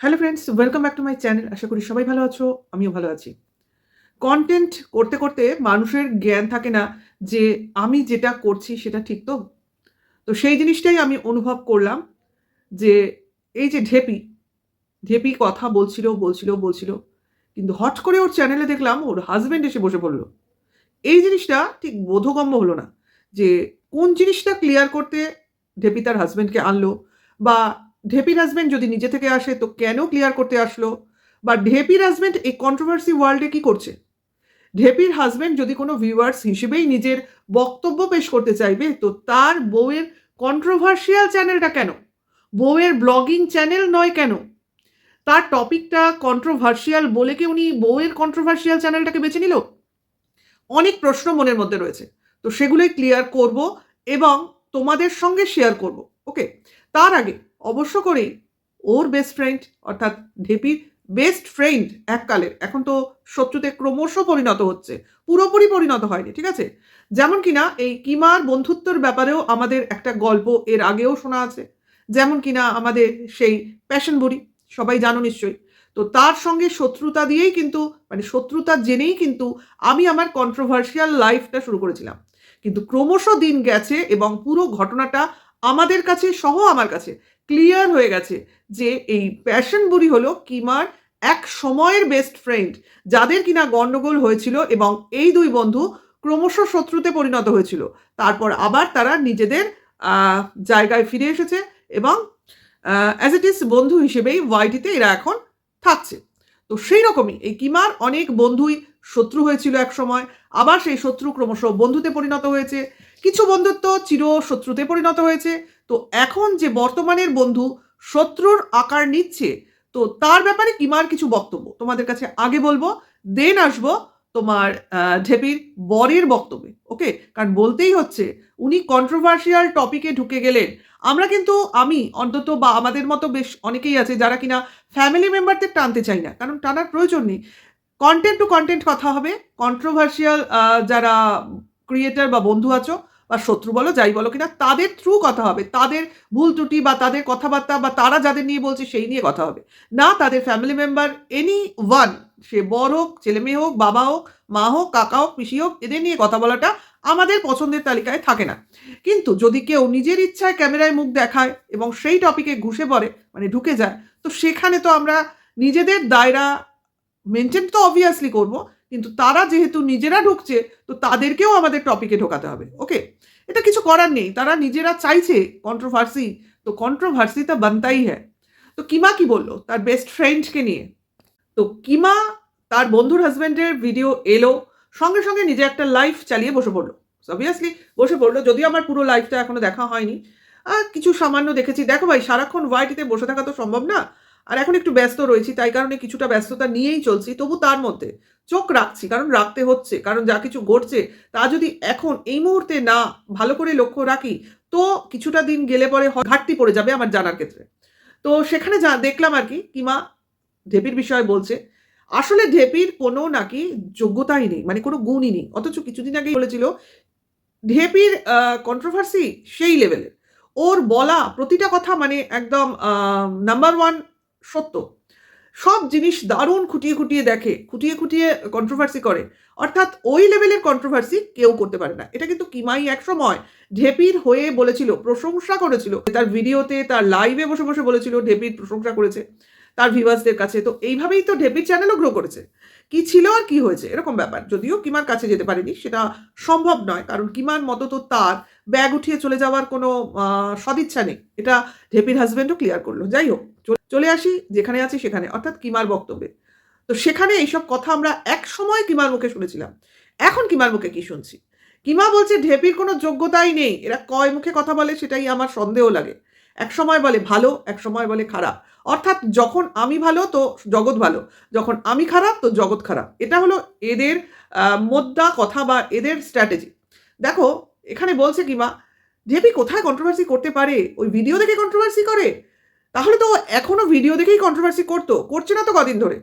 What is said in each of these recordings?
Hello friends welcome back to my channel আশা করি সবাই ভালো আছো, আমিও ভালো আছি। কন্টেন্ট করতে করতে মানুষের জ্ঞান থাকে না যে আমি যেটা করছি সেটা ঠিক তো? তো সেই জিনিসটাই আমি অনুভব করলাম যে এই যে ঢেপি ঢেপি কথা বলছিল বলছিল বলছিল, কিন্তু হট করে ওর চ্যানেলে দেখলাম ওর হাজব্যান্ড এসে বসে পড়ল। এই জিনিসটা ঠিক বোধগম্য হলো না যে কোন জিনিসটা ক্লিয়ার করতে ঢেপি তার হাজব্যান্ডকে আনলো বা ঢেপির হাজব্যান্ড যদি নিজে থেকে আসে, তো কেন ক্লিয়ার করতে আসলো? বা ঢেপির হাজব্যান্ড এই কন্ট্রোভার্সি ওয়ার্ল্ডে কি করছে? ঢেপির হাজব্যান্ড যদি কোনো ভিউয়ার্স হিসেবেই নিজের বক্তব্য পেশ করতে চাইবে, তো তার বউয়ের কন্ট্রোভার্সিয়াল চ্যানেলটা কেন? বউয়ের ব্লগিং চ্যানেল নয় কেন? তার টপিকটা কন্ট্রোভার্সিয়াল বলে কি উনি বউয়ের কন্ট্রোভার্সিয়াল চ্যানেলটাকে বেছে নিল? অনেক প্রশ্ন মনের মধ্যে রয়েছে। তো সেগুলোই ক্লিয়ার করব এবং তোমাদের সঙ্গে শেয়ার করব। ওকে তার আগে অবশ্য করেই ওর বেস্ট ফ্রেন্ড অর্থাৎ ঢেপির বেস্ট ফ্রেন্ড এককালের। এখন তো শত্রুতে ক্রমশ পরিণত হচ্ছে। পুরোপুরি পরিণত হয়নি, ঠিক আছে? যেমন কিনা এই কিমার বন্ধুত্বর ব্যাপারেও আমাদের একটা গল্প এর আগেও শোনা আছে। যেমন কিনা আমাদের সেই প্যাশন বুড়ি, সবাই জানো নিশ্চয়ই। তো তার সঙ্গে শত্রুতা দিয়েই কিন্তু মানে শত্রুতা জেনেই কিন্তু আমি আমার কন্ট্রোভার্সিয়াল লাইফটা শুরু করেছিলাম। কিন্তু ক্রমশ দিন গেছে এবং পুরো ঘটনাটা আমাদের কাছে সহ আমার কাছে ক্লিয়ার হয়ে গেছে যে এই প্যাশন বুড়ি হলো কিমার এক সময়ের বেস্ট ফ্রেন্ড যাদের কিনা গন্ডগোল হয়েছিল এবং এই দুই বন্ধু ক্রমশ শত্রুতে পরিণত হয়েছিল। তারপর আবার তারা নিজেদের জায়গায় ফিরে এসেছে এবং অ্যাজ ইট ইজ বন্ধু হিসেবেই ওয়াইটিতে এরা এখন থাকছে। তো সেই রকমই এই কিমার অনেক বন্ধুই শত্রু হয়েছিল এক সময়, আবার সেই শত্রু ক্রমশ বন্ধুতে পরিণত হয়েছে। কিছু বন্ধুত্ব চির শত্রুতে পরিণত হয়েছে। তো এখন যে বর্তমানের বন্ধু শত্রুর আকার নিচ্ছে, তো তার ব্যাপারে কিমার কিছু বক্তব্য। তোমাদের কাছে আগে বলব, দেন আসব তোমার ঢেপির বরের বক্তব্যে, ওকে? কারণ বলতেই হচ্ছে, উনি কন্ট্রোভার্সিয়াল টপিকে ঢুকে গেলেন। আমরা কিন্তু, আমি, অন্তত বা আমাদের মতো বেশ অনেকেই আছে যারা কিনা ফ্যামিলি মেম্বারদের টানতে চাই না। কারণ টানার প্রয়োজন নেই। কন্টেন্ট টু কন্টেন্ট কথা হবে। কন্ট্রোভার্সিয়াল যারা ক্রিয়েটার বা বন্ধু আছো বা শত্রু বলো, যাই বলো কিনা, তাদের থ্রু কথা হবে। তাদের ভুল ত্রুটি বা তাদের কথাবার্তা বা তারা যাদের নিয়ে বলছে সেই নিয়ে কথা হবে। না তাদের ফ্যামিলি মেম্বার এনি ওয়ান সে বড় হোক, ছেলে মেয়ে হোক, বাবা হোক, মা হোক, কাকা হোক, পিসি হোক, এদের নিয়ে কথা বলাটা আমাদের পছন্দের তালিকায় থাকে না। কিন্তু যদি কেউ নিজের ইচ্ছায় ক্যামেরায় মুখ দেখায় এবং সেই টপিকে ঘুষে পড়ে মানে ঢুকে যায়, তো সেখানে তো আমরা নিজেদের দায়রা মেনটেন তো অবভিয়াসলি করব, কিন্তু তারা যেহেতু নিজেরা ঢুকছে, তো তাদেরকেও আমাদের টপিকে ঢোকাতে হবে ওকে এটা কিছু করার নেই, তারা নিজেরা চাইছে কন্ট্রোভার্সি তো কন্ট্রোভার্সি তা বানতাই হ্যাঁ তো কিমা কি বলল? তার বেস্ট ফ্রেন্ডকে নিয়ে। তো কিমা তার বন্ধুর হাজব্যান্ডের ভিডিও এলো, সঙ্গে সঙ্গে নিজে একটা লাইফ চালিয়ে বসে পড়ল। অবভিয়াসলি বসে পড়ল, যদিও আমার পুরো লাইফটা এখনও দেখা হয়নি। আর কিছু সামান্য দেখেছি। দেখো ভাই, সারাক্ষণ ওয়াইটিতে বসে থাকা তো সম্ভব না। আর এখন একটু ব্যস্ত রয়েছি, তাই কারণে কিছুটা ব্যস্ততা নিয়েই চলছি। তবু তার মধ্যে চোখ রাখছি, কারণ রাখতে হচ্ছে, কারণ যা কিছু ঘটছে তা যদি এখন এই মুহূর্তে না ভালো করে লক্ষ্য রাখি, তো কিছুটা দিন গেলে পরে ঘাটতি পড়ে যাবে আমার জানার ক্ষেত্রে। তো সেখানে যা দেখলাম আর কি কিমা ঢেপির বিষয়ে বলছে, আসলে ঢেপির কোনো নাকি যোগ্যতাই নেই মানে কোনো গুণই নেই, অথচ কিছুদিন আগেই বলেছিল, ঢেপির কন্ট্রোভার্সি সেই লেভেলের ওর বলা প্রতিটা কথা মানে একদম নাম্বার ওয়ান সত্য। সব জিনিস দারুণ খুঁটিয়ে খুঁটিয়ে দেখে, খুঁটিয়ে খুঁটিয়ে কন্ট্রোভার্সি করে। অর্থাৎ ওই লেভেলের কন্ট্রোভার্সি কেউ করতে পারে না। এটা কিন্তু কিমাই এক সময় ঢেপির হয়ে বলেছিল, প্রশংসা করেছিল। তার ভিডিওতে, তার লাইভে বসে বসে বলেছিল, ঢেপির প্রশংসা করেছে তার ভিভার্সদের কাছে। তো এইভাবেই তো ঢেপির চ্যানেলও গ্রো করেছে। কি ছিল আর কি হয়েছে? এরকম ব্যাপার। যদিও কিমার কাছে যেতে পারেনি, সেটা সম্ভব নয়। কারণ কিমার মতো তো তার ব্যাগ উঠিয়ে চলে যাওয়ার কোনো সদিচ্ছা নেই। এটা ঢেপির হাজব্যান্ডও ক্লিয়ার করল। যাই হোক। চল- আসি, যেখানে আছি সেখানে, অর্থাৎ কিমার বক্তব্যে। তো সেখানে এইসব কথা আমরা এক সময় কিমার মুখে শুনেছিলাম। এখন কিমার মুখে কি শুনছি? কিমা বলছে, ঢেপির কোনো যোগ্যতাই নেই। এরা কয় মুখে কথা বলে সেটাই আমার সন্দেহ লাগে। এক সময় বলে ভালো, এক সময় বলে খারাপ। অর্থাৎ যখন আমি ভালো, তো জগৎ ভালো। যখন আমি খারাপ, তো জগৎ খারাপ। এটা হলো এদের মোদ্দা কথা বা এদের স্ট্র্যাটেজি। দেখো, এখানে বলছে কিমা, ঢেপি কোথায় কন্ট্রোভার্সি করতে পারে? ওই ভিডিও দেখে কন্ট্রোভার্সি করে? তাহলে তো এখনও ভিডিও দেখেই কন্ট্রোভার্সি করতো, করছে না তো কদিন ধরে।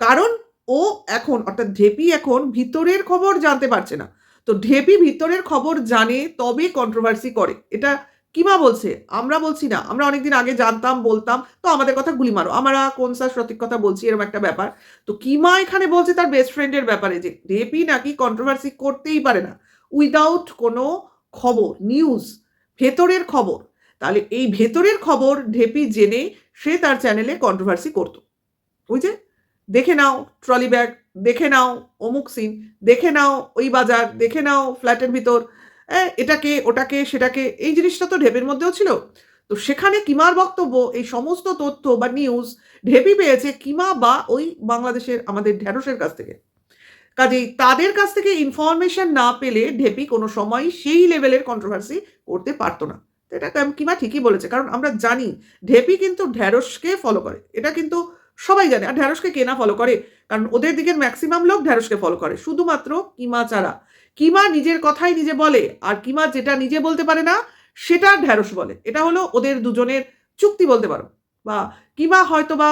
কারণ ও এখন, অর্থাৎ ঢেপি এখন ভিতরের খবর জানতে পারছে না। তো ঢেপি ভিতরের খবর জানে তবে কন্ট্রোভার্সি করে। এটা কিমা বলছে? আমরা বলছি না। আমরা অনেকদিন আগে জানতাম, বলতাম। তো আমাদের কথা গুলি মারো। আমরা কোন স্যার সঠিক কথা বলছি, এরকম একটা ব্যাপার। তো কিমা এখানে বলছে তার বেস্ট ফ্রেন্ডের ব্যাপারে? যে ঢেপি নাকি কন্ট্রোভার্সি করতেই পারে না। উইদাউট কোনো খবর নিউজ ভেতরের খবর। তাহলে এই ভেতরের খবর ঢেপি জেনে সে তার চ্যানেলে কন্ট্রোভার্সি করতো। ওই যে, দেখে নাও ট্রলি ব্যাগ দেখে নাও অমুক সিন দেখে নাও ওই বাজার, দেখে নাও ফ্ল্যাটের ভিতর এটাকে, ওটাকে, সেটাকে, এই জিনিসটা তো ঢেপের মধ্যেও ছিল। তো সেখানে কিমার বক্তব্য, এই সমস্ত তথ্য বা নিউজ ঢেপি পেয়েছে কিমা বা ওই বাংলাদেশের, আমাদের ঢ্যাঁড়সের কাছ থেকে। কাজেই তাদের কাছ থেকে ইনফরমেশন না পেলে ঢেপি কোনো সময় সেই লেভেলের কন্ট্রোভার্সি করতে পারতো না। তো এটা কিমা ঠিকই বলেছে, কারণ আমরা জানি ঢেপি কিন্তু ঢ্যাঁড়সকে ফলো করে। এটা কিন্তু সবাই জানে, আর ঢ্যাঁড়সকে কে না ফলো করে? কারণ ওদের দিকের ম্যাক্সিমাম লোক ঢ্যাঁড়সকে ফলো করে, শুধুমাত্র কিমা ছাড়া। কিমা নিজের কথাই নিজে বলে, আর কিমা যেটা নিজে বলতে পারে না, সেটা ঢ্যাঁড়স বলে। এটা হলো ওদের দুজনের চুক্তি বলতে পারো। বা কিমা হয়তো বা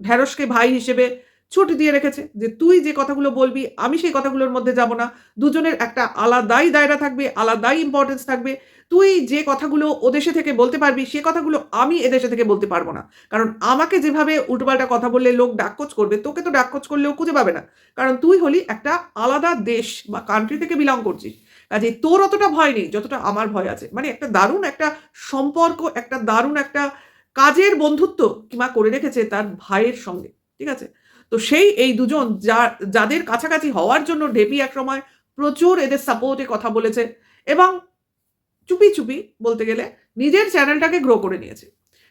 ঢ্যাঁড়সকে ভাই হিসেবে ছুটি দিয়ে রেখেছে যে তুই যে কথাগুলো বলবি, আমি সেই কথাগুলোর মধ্যে যাব না। দুজনের একটা আলাদাই দায়রা থাকবে, আলাদাই ইম্পর্টেন্স থাকবে। তুই যে কথাগুলো ওদেশে থেকে বলতে পারবি, সে কথাগুলো আমি এদেশে থেকে বলতে পারব না। কারণ আমাকে যেভাবে উল্টোপাল্টা কথা বললে লোক ডাককোচ করবে, তোকে তো ডাককোচ করলেও খুঁজে পাবে না। কারণ তুই হলি একটা আলাদা দেশ বা কান্ট্রি থেকে বিলং করছিস। কাজে তোর অতটা ভয় নেই, যতটা আমার ভয় আছে। মানে একটা দারুণ একটা সম্পর্ক, একটা দারুণ একটা কাজের বন্ধুত্ব কিমা করে রেখেছে তার ভাইয়ের সঙ্গে, ঠিক আছে? তো সেই এই দুজন যা, যাদের কাছাকাছি হওয়ার জন্য ঢেপি একসময় প্রচুর এদের সাপোর্টে কথা বলেছে এবং চুপি চুপি বলতে গেলে নিজের চ্যানেলটাকে গ্রো করে নিয়েছে।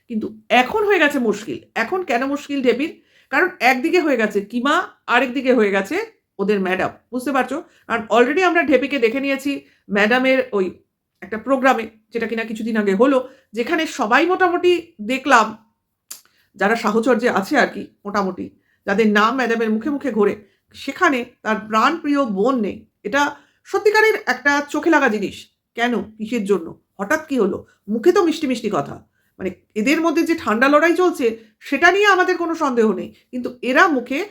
কিন্তু এখন হয়ে গেছে মুশকিল। এখন কেন মুশকিল ঢেপির? কারণ একদিকে হয়ে গেছে কিমা, আরেকদিকে হয়ে গেছে ওদের ম্যাডাম বুঝতে পারছ? কারণ অলরেডি আমরা ঢেপিকে দেখে নিয়েছি ম্যাডামের ওই একটা প্রোগ্রামে যেটা কিনা কিছুদিন আগে হলো, যেখানে সবাই মোটামুটি দেখলাম, যারা সাহচর্যে আছে আর কি, মোটামুটি। যাদের নাম ম্যাডামের মুখে মুখে ঘোরে, সেখানে তার প্রাণপ্রিয় বোন নেই। এটা সত্যিকারের একটা চোখে লাগা জিনিস। কেন? কিসের জন্য? হঠাৎ কি হলো? মুখে তো মিষ্টি মিষ্টি কথা। মানে এদের মধ্যে যে ঠান্ডা লড়াই চলছে, সেটা নিয়ে আমাদের কোনো সন্দেহ নেই। কিন্তু এরা মুখে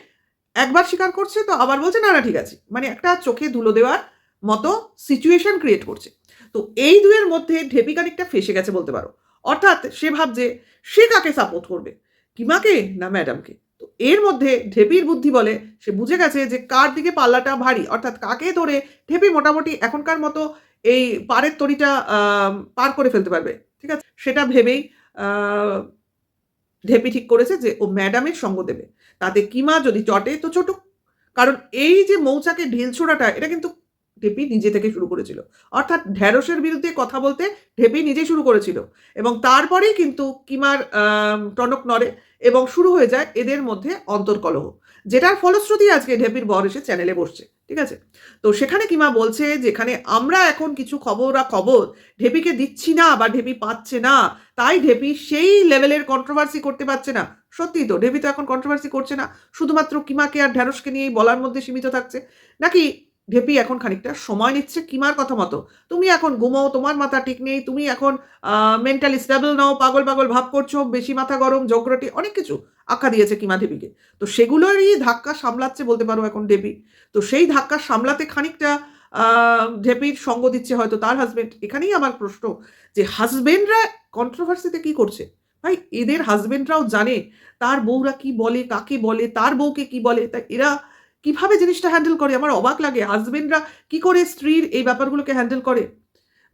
একবার স্বীকার করছে, তো আবার বলছে, না না, ঠিক আছে। মানে একটা চোখে ধুলো দেওয়ার মতো সিচুয়েশন ক্রিয়েট করছে। তো এই দুয়ের মধ্যে ঢেপি খানিকটা ফেসে গেছে বলতে পারো। অর্থাৎ সে ভাবছে, সে কাকে সাপোর্ট করবে? কিমাকে না ম্যাডামকে তো এর মধ্যে ঢেপির বুদ্ধি বলে, সে বুঝে গেছে যে কার দিকে পাল্লাটা ভারী, অর্থাৎ কাকে ধরে ঢেপি মোটামুটি এখনকার মতো এই পারের তরিটা পার করে ফেলতে পারবে। ঠিক আছে? সেটা ভেবেই ঢেপি ঠিক করেছে যে ও ম্যাডামের সঙ্গ দেবে। তাতে কিমা যদি চটে তো চটুক। কারণ এই যে মৌচাকে ঢিল ছোড়াটা এটা কিন্তু ঢেপি নিজে থেকে শুরু করেছিল। অর্থাৎ ঢ্যাঁড়সের বিরুদ্ধে কথা বলতে ঢেপি নিজে শুরু করেছিল। এবং তারপরেই কিন্তু কিমার টনক নড়ে এবং শুরু হয়ে যায় এদের মধ্যে অন্তর্কলহ, যেটার ফলশ্রুতি আজকে ঢেপির বর এসে চ্যানেলে বসছে, ঠিক আছে? তো সেখানে কিমা বলছে যেখানে আমরা এখন কিছু খবর খবর, ঢেপিকে দিচ্ছি না বা ঢেপি পাচ্ছে না, তাই ঢেপি সেই লেভেলের কন্ট্রোভার্সি করতে পারছে না। সত্যি তো, ঢেপি তো এখন কন্ট্রোভার্সি করছে না। শুধুমাত্র কিমাকে আর ঢ্যাঁড়সকে নিয়েই বলার মধ্যে সীমিত থাকছে। নাকি ঢেপি এখন খানিকটা সময় নিচ্ছে কিমার কথা মতো। তুমি এখন ঘুমো তোমার মাথা ঠিক নেই, তুমি এখন মেন্টালি স্টেবল নাও, পাগল পাগল ভাব করছ, বেশি মাথা গরম জগরটি অনেক কিছু আখ্যা দিয়েছে কিমা ঢেপিকে তো সেগুলোরই ধাক্কা সামলাচ্ছে বলতে পারো এখন ঢেপি তো সেই ধাক্কা সামলাতে খানিকটা ঢেপির সঙ্গ দিচ্ছে হয়তো তার হাজবেন্ড এখানেই আমার প্রশ্ন যে হাজবেন্ডরা কন্ট্রোভার্সিতে কি করছে? ভাই, এদের হাজবেন্ডরাও জানে তার বউরা কি বলে, কাকে বলে, তার বউকে কি বলে তাই এরা কীভাবে জিনিসটা হ্যান্ডেল করে? আমার অবাক লাগে। হাজবেন্ডরা কি করে স্ত্রীর এই ব্যাপারগুলোকে হ্যান্ডেল করে?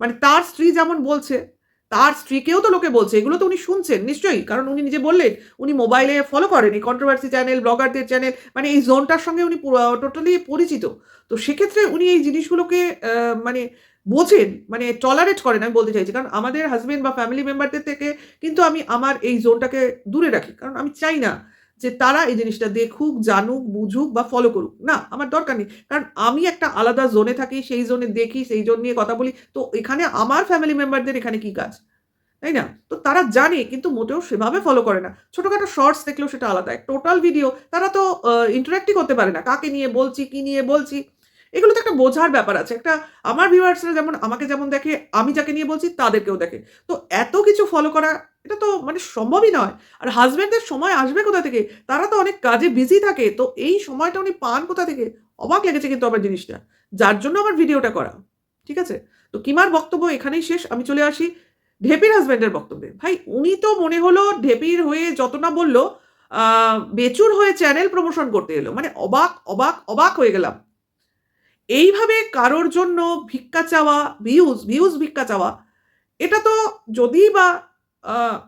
মানে তার স্ত্রী যেমন বলছে, তার স্ত্রীকেও তো লোকে বলছে। এগুলো তো উনি শুনছেন নিশ্চয়ই। কারণ উনি নিজে বললেন, উনি মোবাইলে ফলো করেন এই কন্ট্রোভার্সি চ্যানেল ব্লগারদের চ্যানেল মানে এই জোনটার সঙ্গে উনি টোটালি পরিচিত। তো সেক্ষেত্রে উনি এই জিনিসগুলোকে মানে বোঝেন মানে টলারেট করেন, আমি বলতে চাইছি। কারণ আমাদের হাজবেন্ড বা ফ্যামিলি মেম্বারদের থেকে কিন্তু আমি আমার এই জোনটাকে দূরে রাখি। কারণ আমি চাই না যে তারা এই জিনিসটা দেখুক, জানুক, বুঝুক বা ফলো করুক। না, আমার দরকার নেই। কারণ আমি একটা আলাদা জোনে থাকি, সেই জোনে দেখি, সেই জোন নিয়ে কথা বলি। তো এখানে আমার ফ্যামিলি মেম্বারদের এখানে কি কাজ? তাই না? তো তারা জানে, কিন্তু মোটেও সেভাবে ফলো করে না। ছোটোখাটো শর্টস দেখলেও সেটা আলাদা। টোটাল ভিডিও তারা তো ইন্টারাক্টই করতে পারে না। কাকে নিয়ে বলছি, কি নিয়ে বলছি? এগুলো তো একটা বোঝার ব্যাপার আছে। একটা আমার ভিউয়ার্সরা যেমন আমাকে যেমন দেখে, আমি যাকে নিয়ে বলছি তাদেরকেও দেখে। তো এত কিছু ফলো করা, এটা তো মানে সম্ভবই নয়। আর হাজব্যান্ডের সময় আসবে কোথা থেকে? তারা তো অনেক কাজে বিজি থাকে। তো এই সময়টা উনি পান কোথা থেকে? অবাক লেগেছে কিন্তু আমার জিনিসটা। যার জন্য আমার ভিডিওটা করা। ঠিক আছে? তো কিমার বক্তব্য এখানেই শেষ। আমি চলে আসি ঢেপির হাজব্যান্ডের বক্তব্যে। ভাই, উনি তো মনে হলো ঢেপির হয়ে যত না বলল বেচুর হয়ে চ্যানেল প্রমোশন করতে এলো। মানে অবাক অবাক অবাক হয়ে গেলাম। এইভাবে কারোর জন্য ভিক্ষা চাওয়া ভিউজ ভিউজ ভিক্ষা চাওয়া, এটা তো যদি বা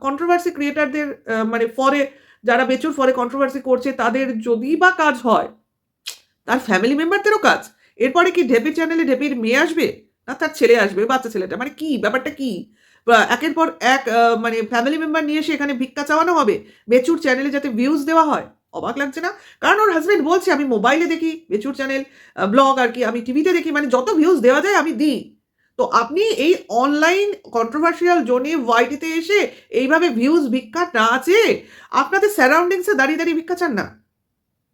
কন্ট্রোভার্সি ক্রিয়েটারদের মানে ফরে, যারা বেচুর ফরে কন্ট্রোভার্সি করছে, তাদের যদি বা কাজ হয়, তার ফ্যামিলি মেম্বারদেরও কাজ। এরপরে কি ঢেপির চ্যানেলে ঢেপির মেয়ে আসবে? না, তার ছেলে আসবে, বাচ্চা ছেলেটা। মানে কি? ব্যাপারটা কি? একের পর এক মানে ফ্যামিলি মেম্বার নিয়ে এসে এখানে ভিক্ষা চাওয়ানো হবে? বেচুর চ্যানেলে যাতে ভিউজ দেওয়া হয়? অবাক লাগছে না? কারণ ওর হাজবেন্ড বলছে, আমি মোবাইলে দেখি বেচুর চ্যানেল ব্লগ আর কি, আমি টিভিতে দেখি মানে যত ভিউজ দেওয়া যায়, আমি দিই। তো আপনি এই অনলাইন কন্ট্রোভার্সিয়াল জোনে ওয়াইটিতে এসে এইভাবে ভিউজ ভিক্ষা না আছে আপনাদের স্যারাউন্ডিংসে দাঁড়িয়ে দাঁড়িয়ে ভিক্ষা চান না।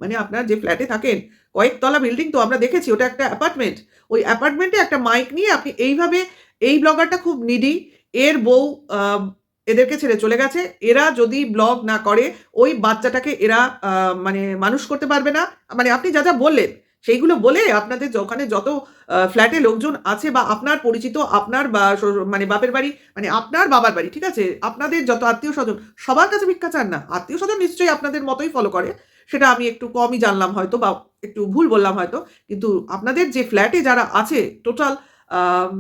মানে আপনার যে ফ্ল্যাটে থাকেন, কয়েকতলা বিল্ডিং তো আমরা দেখেছি, ওটা একটা অ্যাপার্টমেন্ট ওই অ্যাপার্টমেন্টে একটা মাইক নিয়ে আপনি এইভাবে এই ব্লগারটা খুব নিডি এর বউ এদেরকে ছেড়ে চলে গেছে। এরা যদি ব্লগ না করে, ওই বাচ্চাটাকে এরা মানে মানুষ করতে পারবে না। মানে আপনি যা যা বললেন, সেইগুলো বলে আপনাদের ওখানে যত ফ্ল্যাটে লোকজন আছে বা আপনার পরিচিত, আপনার বা মানে বাপের বাড়ি মানে আপনার বাবার বাড়ি, ঠিক আছে? আপনাদের যত আত্মীয় স্বজন সবার কাছে ভিক্ষা চান না। আত্মীয় স্বজন নিশ্চয়ই আপনাদের মতোই ফলো করে। সেটা আমি একটু কমই জানলাম হয়তো বা একটু ভুল বললাম হয়তো। কিন্তু আপনাদের যে ফ্ল্যাটে যারা আছে টোটাল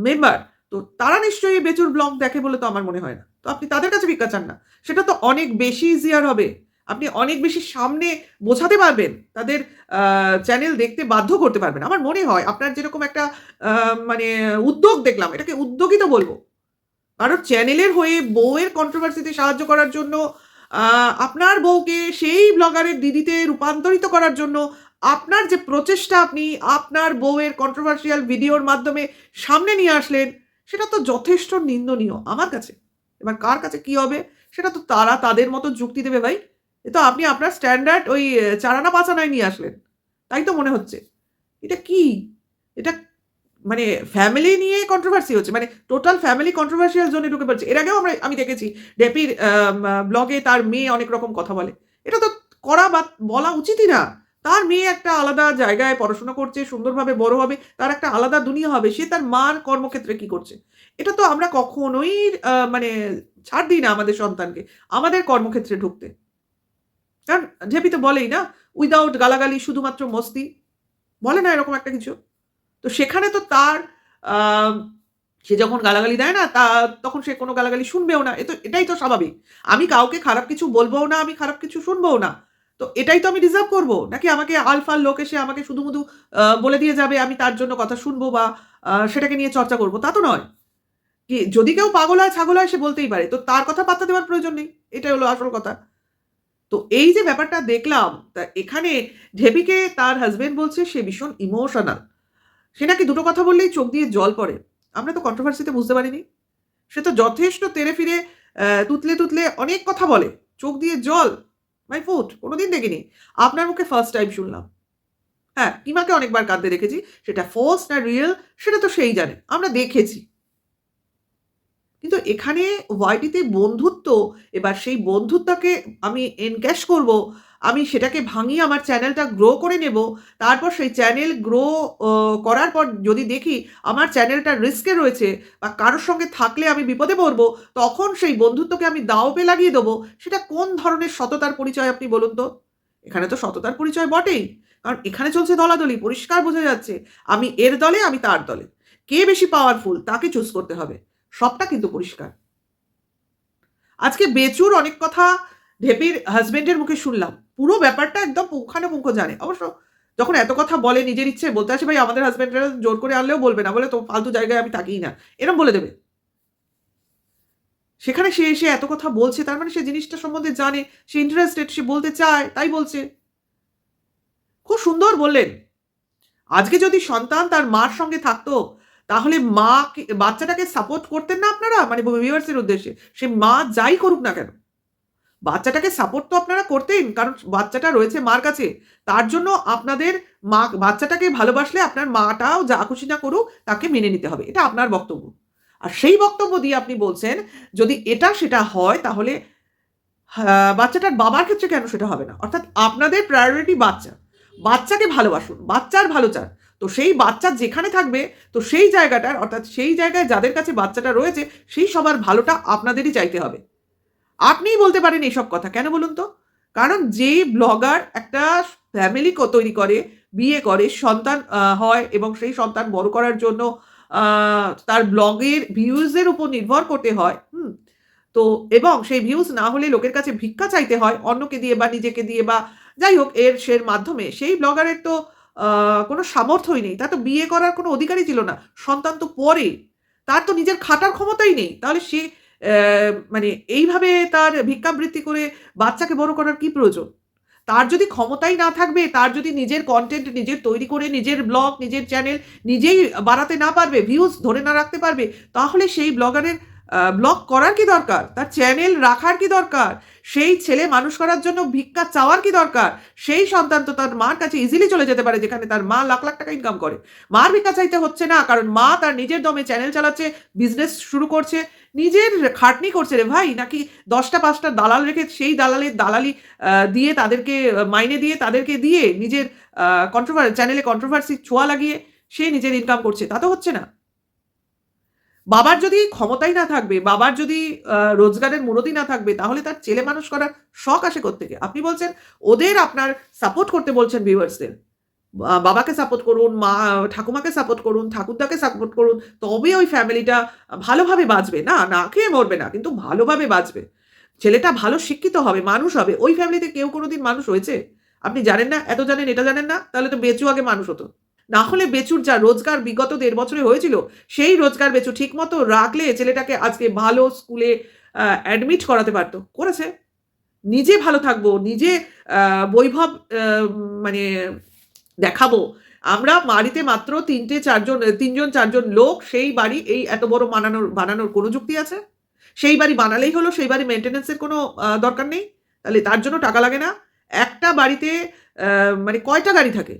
মেম্বার তো তারা নিশ্চয়ই বেচুর ব্লগ দেখে বলে তো আমার মনে হয় না। তো আপনি তাদের কাছে ভিক্ষা চান না। সেটা তো অনেক বেশি ইজিয়ার হবে। আপনি অনেক বেশি সামনে বোঝাতে পারবেন, তাদের চ্যানেল দেখতে বাধ্য করতে পারবেন। আমার মনে হয় আপনার যেরকম একটা মানে উদ্যোগ দেখলাম, এটাকে উদ্যোগই তো বলব। কারণ চ্যানেলের হয়ে বউয়ের কন্ট্রোভার্সিতে সাহায্য করার জন্য আপনার বউকে সেই ব্লগারের দিদিতে রূপান্তরিত করার জন্য আপনার যে প্রচেষ্টা আপনি আপনার বউয়ের কন্ট্রোভার্সিয়াল ভিডিওর মাধ্যমে সামনে নিয়ে আসলেন সেটা তো যথেষ্ট নিন্দনীয় আমার কাছে। এবার কার কাছে কি হবে, সেটা তো তারা তাদের মতো যুক্তি দেবে ভাই। এ তো আপনি আপনার স্ট্যান্ডার্ড ওই চারানা পাচানায় নিয়ে আসলেন। তাই তো মনে হচ্ছে। এটা কি? এটা মানে ফ্যামিলি নিয়ে কন্ট্রোভার্সি হচ্ছে। মানে টোটাল ফ্যামিলি কন্ট্রোভার্সিয়াল জোনে ঢুকে পড়ছে। এর আগেও আমরা, আমি দেখেছি, ডেপির ব্লগে তার মেয়ে অনেক রকম কথা বলে। এটা তো করা বা বলা উচিতই না। তার মেয়ে একটা আলাদা জায়গায় পড়াশোনা করছে, সুন্দরভাবে বড় হবে, তার একটা আলাদা দুনিয়া হবে, সে তার মার কর্মক্ষেত্রে কি করছে? এটা তো আমরা কখনোই মানে ছাড় দিই না আমাদের সন্তানকে, আমাদের কর্মক্ষেত্রে ঢুকতে। কারণ ঝেপি তো বলেই না উইদাউট গালাগালি শুধুমাত্র মস্তি, বলে না এরকম একটা কিছু? তো সেখানে তো তার সে যখন গালাগালি দেয় না, তা তখন সে কোনো গালাগালি শুনবেও না, এ তো এটাই তো স্বাভাবিক। আমি কাউকে খারাপ কিছু বলবোও না, আমি খারাপ কিছু শুনবোও না। তো এটাই তো আমি ডিজার্ভ করব? নাকি আমাকে আলফাল লোক এসে আমাকে শুধু বলে দিয়ে যাবে আমি তার জন্য কথা শুনব বা সেটাকে নিয়ে চর্চা করব? তা তো নয়। কি, যদি কেউ পাগল হয়, ছাগল হয়, সে বলতেই পারে। তো তার কথা পাত্তা দেওয়ার প্রয়োজন নেই। এটাই হলো আসল কথা। তো এই যে ব্যাপারটা দেখলাম, তা এখানে ঢেবিকে তার হাজবেন্ড বলছে, সে ভীষণ ইমোশনাল সে নাকি দুটো কথা বললেই চোখ দিয়ে জল পড়ে। আমরা তো কন্ট্রোভার্সিতে বুঝতে পারিনি। সে তো যথেষ্ট তেরে ফিরে তুতলে তুতলে অনেক কথা বলে। চোখ দিয়ে জল। মাই ফুট কোনোদিন দেখিনি। আপনার মুখে ফার্স্ট টাইম শুনলাম। হ্যাঁ কিমাকে অনেকবার কাঁদতে দেখেছি, সেটা ফোর্স না রিয়েল সেটা তো সেই জানে। আমরা দেখেছি। কিন্তু এখানে ওয়াইটিতে বন্ধুত্ব, এবার সেই বন্ধুত্বকে আমি এনক্যাশ করব, আমি সেটাকে ভাঙিয়ে আমার চ্যানেলটা গ্রো করে নেব, তারপর সেই চ্যানেল গ্রো করার পর যদি দেখি আমার চ্যানেলটা রিস্কে রয়েছে বা কারোর সঙ্গে থাকলে আমি বিপদে পড়ব, তখন সেই বন্ধুত্বকে আমি দাওপে লাগিয়ে দেবো। সেটা কোন ধরনের সততার পরিচয় আপনি বলুন তো? এখানে তো সততার পরিচয় বটেই, কারণ এখানে চলছে দলাদলি, পরিষ্কার বোঝা যাচ্ছে। আমি এর দলে, আমি তার দলে। কে বেশি পাওয়ারফুল তাকে চুজ করতে হবে। সবটা কিন্তু পরিষ্কার। আজকে বেচুর অনেক কথা ঢেপির হাজবেন্ডের মুখে শুনলাম। পুরো ব্যাপারটা একদম পুঙ্খানুপুঙ্খ জানে। অবশ্য যখন এত কথা বলে নিজের ইচ্ছে বলতে আসে, ভাই, আমাদের হাজবেন্ডরা জোর করে আনলেও বলবে না। বলে, তো ফালতু জায়গায় আমি থাকি না। এরম বলে দেবে। সেখানে সে এসে এত কথা বলছে, তার মানে সে জিনিসটা সম্বন্ধে জানে। সে ইন্টারেস্টেড সে বলতে চায়, তাই বলছে। খুব সুন্দর বললেন। আজকে যদি সন্তান তার মার সঙ্গে থাকতো তাহলে মা বাচ্চাটাকে সাপোর্ট করতেন না আপনারা? মানে ভিউয়ার্সের উদ্দেশ্যে। সে মা যাই করুক না কেন? বাচ্চাটাকে সাপোর্ট তো আপনারা করতেন কারণ বাচ্চাটা রয়েছে মার কাছে। তার জন্য আপনাদের মা বাচ্চাটাকে ভালোবাসলে আপনার মাটাও যা খুশি না করুক তাকে মেনে নিতে হবে। এটা আপনার বক্তব্য। আর সেই বক্তব্য দিয়ে আপনি বলছেন যদি এটা সেটা হয় তাহলে আহ, বাচ্চাটার বাবার ক্ষেত্রে কেন সেটা হবে না? অর্থাৎ আপনাদের প্রায়োরিটি বাচ্চা। বাচ্চাকে ভালোবাসুন। বাচ্চার ভালো চান। তো সেই বাচ্চা যেখানে থাকবে, তো সেই জায়গাটার, অর্থাৎ সেই জায়গায় যাদের কাছে বাচ্চাটা রয়েছে, সেই সবার ভালোটা আপনাদেরই চাইতে হবে। আপনিই বলতে পারেন এইসব কথা। কেন বলুন তো? কারণ যে ব্লগার একটা ফ্যামিলি তৈরি করে, বিয়ে করে, সন্তান হয় এবং সেই সন্তান বড় করার জন্য তার ব্লগের ভিউজের উপর নির্ভর করতে হয়, হুম? তো এবং সেই ভিউজ না হলে লোকের কাছে ভিক্ষা চাইতে হয়, অন্যকে দিয়ে বা নিজেকে দিয়ে বা যাই হোক, এর, সের মাধ্যমে। সেই ব্লগারের তো কোনো সামর্থ্যই নেই। তার তো বিয়ে করার কোনো অধিকারই ছিল না। সন্তান তো পরে। তার তো নিজের খাটার ক্ষমতাই নেই। তাহলে সে মানে এইভাবে তার ভিক্ষাবৃত্তি করে বাচ্চাকে বড় করার কি প্রয়োজন? তার যদি ক্ষমতাই না থাকবে, তার যদি নিজের কন্টেন্ট নিজের তৈরি করে, নিজের ব্লগ নিজের চ্যানেল নিজেই বাড়াতে না পারবে ভিউজ ধরে না রাখতে পারবে, তাহলে সেই ব্লগারের ব্লগ করার কি দরকার? তার চ্যানেল রাখার কি দরকার? সেই ছেলে মানুষ করার জন্য ভিক্ষা চাওয়ার কি দরকার? সেই সন্তান তো তার মার কাছে ইজিলি চলে যেতে পারে, যেখানে তার মা লাখ লাখ টাকা ইনকাম করে। মার ভিক্ষা চাইতে হচ্ছে না, কারণ মা তার নিজের দমে চ্যানেল চালাচ্ছে বিজনেস শুরু করছে, নিজের খাটনি করছে রে ভাই, নাকি দশটা পাঁচটা দালাল রেখে সেই দালালের দালালি দিয়ে তাদেরকে, মাইনে দিয়ে তাদেরকে দিয়ে নিজের কন্ট্রোভার চ্যানেলে কন্ট্রোভার্সি ছোঁয়া লাগিয়ে সে নিজের ইনকাম করছে। তা তো হচ্ছে না। বাবার যদি ক্ষমতাই না থাকবে, বাবার যদি রোজগারের মুরতি না থাকবে, তাহলে তার ছেলে মানুষ করার শখ আসে থেকে আপনি বলছেন ওদের আপনার সাপোর্ট করতে বলছেন ভিউয়ার্সদের বাবাকে সাপোর্ট করুন, মা, ঠাকুমাকে সাপোর্ট করুন, ঠাকুরদাকে সাপোর্ট করুন, তবে ওই ফ্যামিলিটা ভালোভাবে বাঁচবে। না না খেয়ে মরবে না, কিন্তু ভালোভাবে বাঁচবে। ছেলেটা ভালো শিক্ষিত হবে, মানুষ হবে, ওই ফ্যামিলিতে কেউ কোনোদিন মানুষ হয়েছে? আপনি জানেন না, এত জানেন, এটা জানেন না, তাহলে তো বেচু আগে মানুষ হতো। না হলে বেচুর যা রোজগার বিগত দেড় বছরে হয়েছিল, সেই রোজগার বেচু ঠিক মতো রাখলে ছেলেটাকে আজকে ভালো স্কুলে অ্যাডমিট করাতে পারতো। করেছে। নিজে ভালো থাকব, নিজে বৈভব মানে দেখাবো। আমরা বাড়িতে মাত্র তিনটে চারজন, তিনজন চারজন লোক, সেই বাড়ি এই এত বড় বানানোর বানানোর কোনো যুক্তি আছে? সেই বাড়ি বানালেই হলো, সেই বাড়ি মেনটেন্যান্সের কোনো দরকার নেই? তাহলে তার জন্য টাকা লাগে না। একটা বাড়িতে মানে কয়টা গাড়ি থাকে?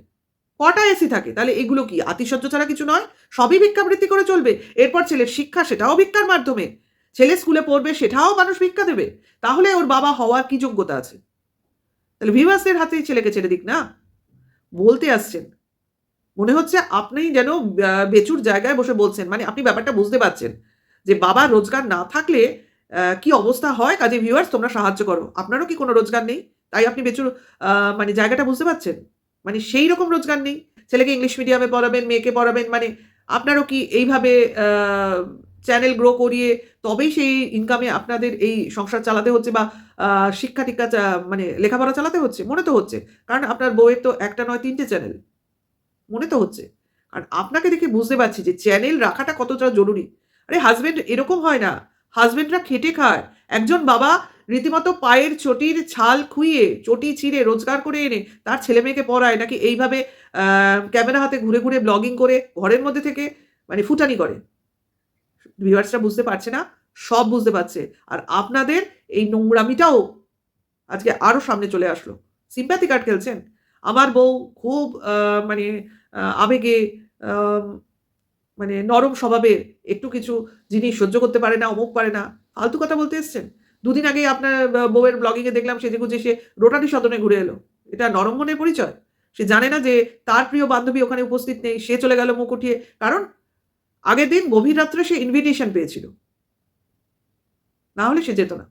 কটা এসি থাকে? তাহলে এগুলো কি? আতিশয্য ছাড়া কিছু নয়? সবই ভিক্ষাবৃত্তি করে চলবে। এরপর ছেলের শিক্ষা, সেটাও ভিক্ষার মাধ্যমে। ছেলে স্কুলে পড়বে, সেটাও মানুষ ভিক্ষা দেবে। তাহলে ওর বাবা হওয়ার কি যোগ্যতা আছে? তাহলে ভিভাসের হাতেই ছেলেকে ছেড়ে দিক না? বলতে আসছেন। মনে হচ্ছে আপনি যেন বেচুর জায়গায় বসে বলছেন। মানে আপনি ব্যাপারটা বুঝতে পারছেন যে বাবা রোজগার না থাকলে কি অবস্থা হয়? কাজে ভিউয়ার্স তোমরা সাহায্য করো। আপনারও কি কোনো রোজগার নেই? তাই আপনি বেচুর মানে জায়গাটা বুঝতে পারছেন? মানে সেই রকম রোজগার নেই। ছেলেকে ইংলিশ মিডিয়ামে পড়াবেন, মেয়েকে পড়াবেন মানে আপনারও কি এইভাবে চ্যানেল গ্রো করিয়ে তবেই সেই ইনকামে আপনাদের এই সংসার চালাতে হচ্ছে বা শিক্ষা টিক্ষা মানে লেখাপড়া চালাতে হচ্ছে? মনে তো হচ্ছে। কারণ আপনার বইয়ের তো একটা নয়, তিনটে চ্যানেল মনে তো হচ্ছে। কারণ আপনাকে দেখে বুঝতে পারছি যে চ্যানেল রাখাটা কতটা জরুরি। আরে হাজবেন্ড এরকম হয় না। হাজবেন্ডরা খেটে খায়। একজন বাবা রীতিমতো পায়ের চটির ছাল খুইয়ে, চটি ছিঁড়ে রোজগার করে এনে তার ছেলে মেয়েকে পড়ায় নাকি এইভাবে ক্যামেরা হাতে ঘুরে ঘুরে ব্লগিং করে ঘরের মধ্যে থেকে মানে ফুটানি করে? ভিউয়ার্সরা বুঝতে পারছে না, সব বুঝতে পারছে। আর আপনাদের এই নোংরামিটাও আজকে আরও সামনে চলে আসলো। সিম্প্যাথি কার্ড খেলছেন? আমার বউ খুব মানে আবেগে মানে নরম স্বভাবের, একটু কিছু জিনিস সহ্য করতে পারে না, অমুক পারে না। ফালতু কথা বলতে এসছেন? দুদিন আগে আপনার বউয়ের ব্লগিংয়ে দেখলাম সেজে গুজে সে রোটারি সদনে ঘুরে এলো। এটা নরম মনের পরিচয়। সে জানে না যে তার প্রিয় বান্ধবী ওখানে উপস্থিত নেই, সে চলে গেল মুখ উঠিয়ে। কারণ আগের দিন গভীর রাত্রে সে ইনভিটেশন পেয়েছিল। না হলে সে যেত না।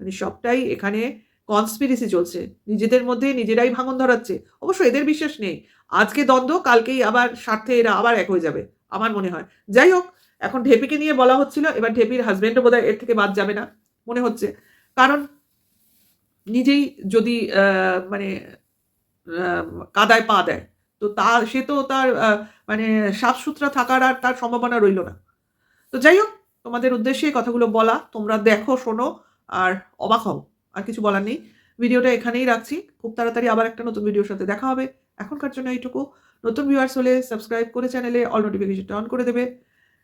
মানে সবটাই এখানে কনস্পিরেসি চলছে। নিজেদের মধ্যে নিজেরাই ভাঙন ধরাচ্ছে। অবশ্য এদের বিশ্বাস নেই। আজকে দ্বন্দ্ব, কালকেই আবার স্বার্থে এরা আবার এক হয়ে যাবে, আমার মনে হয়। যাই হোক এখন ঢেপিকে নিয়ে বলা হচ্ছিল, এবার ঢেপির হাজব্যান্ডও বোধহয় এর থেকে বাদ যাবে না, মনে হচ্ছে। কারণ নিজেই যদি মানে কাদায় পা দেয়, তো তা, সে তো তার মানে সাফ সুতরা থাকার আর তার সম্ভাবনা রইল না। তো যাই হোক, তোমাদের উদ্দেশ্যে এই কথাগুলো বলা, তোমরা দেখো, শোনো, আর অবাক হও, আর কিছু বলার নেই। ভিডিওটা এখানেই রাখছি, খুব তাড়াতাড়ি আবার একটা নতুন ভিডিওর সাথে দেখা হবে। এখনকার জন্য এইটুকু। নতুন ভিউয়ার্স হলে সাবস্ক্রাইব করে চ্যানেলে অল নোটিফিকেশনটা অন করে দেবে।